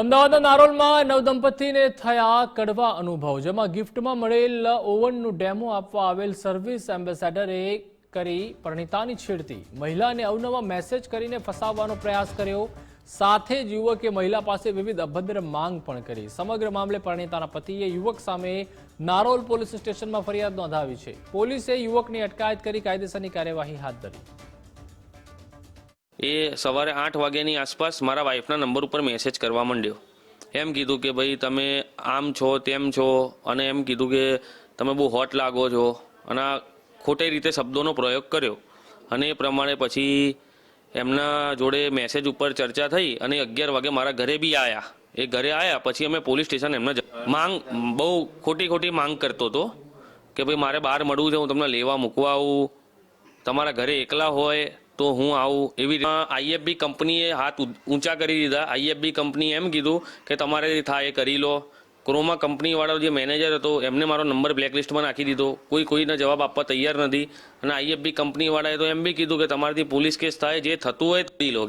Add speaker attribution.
Speaker 1: અમદાવાદના નારોલમાં નવદંપતીને થયા કડવા અનુભવ, જેમાં ગિફ્ટમાં મળેલ ઓવનનું ડેમો આપવા આવેલ સર્વિસ એમ્બેસેડરે કરી પરણિતાની છેડતી. મહિલાને અવનવા મેસેજ કરીને ફસાવવાનો પ્રયાસ કર્યો. સાથે જ યુવકે મહિલા પાસે વિવિધ અભદ્ર માંગ પણ કરી. સમગ્ર મામલે પરણિતાના પતિએ યુવક સામે નારોલ પોલીસ સ્ટેશનમાં ફરિયાદ નોંધાવી છે. પોલીસે યુવકની અટકાયત કરી કાયદેસરની કાર્યવાહી હાથ ધરી.
Speaker 2: એ સવારે આઠ વાગ્યાની આસપાસ મારા વાઈફના નંબર ઉપર મેસેજ કરવા માંડ્યો. એમ કીધું કે ભાઈ, તમે આમ છો, તેમ છો. અને એમ કીધું કે તમે બહુ હોટ લાગો છો. અને આ ખોટી રીતે શબ્દોનો પ્રયોગ કર્યો. અને એ પ્રમાણે પછી એમના જોડે મેસેજ ઉપર ચર્ચા થઈ અને અગિયાર વાગે મારા ઘરે બી આવ્યા એ ઘરે આવ્યા પછી અમે પોલીસ સ્ટેશન એમને માંગ, બહુ ખોટી ખોટી માંગ કરતો હતો કે ભાઈ, મારે બહાર મળવું છે, હું તમને લેવા મૂકવા આવું. તમારા ઘરે એકલા હોય તો હું આવું એવી રીતે આઈએફબી કંપનીએ હાથ ઊંચા કરી દીધા. આઈએફબી કંપનીએ એમ કીધું કે તમારે થાય એ કરી લો. ક્રોમા કંપનીવાળો જે મેનેજર હતો, એમને મારો નંબર બ્લેકલિસ્ટમાં નાખી દીધો. કોઈ કોઈને જવાબ આપવા તૈયાર નથી. અને આઈએફબી કંપનીવાળાએ તો એમ બી કીધું કે તમારાથી પોલીસ કેસ થાય, જે થતું હોય તે લો.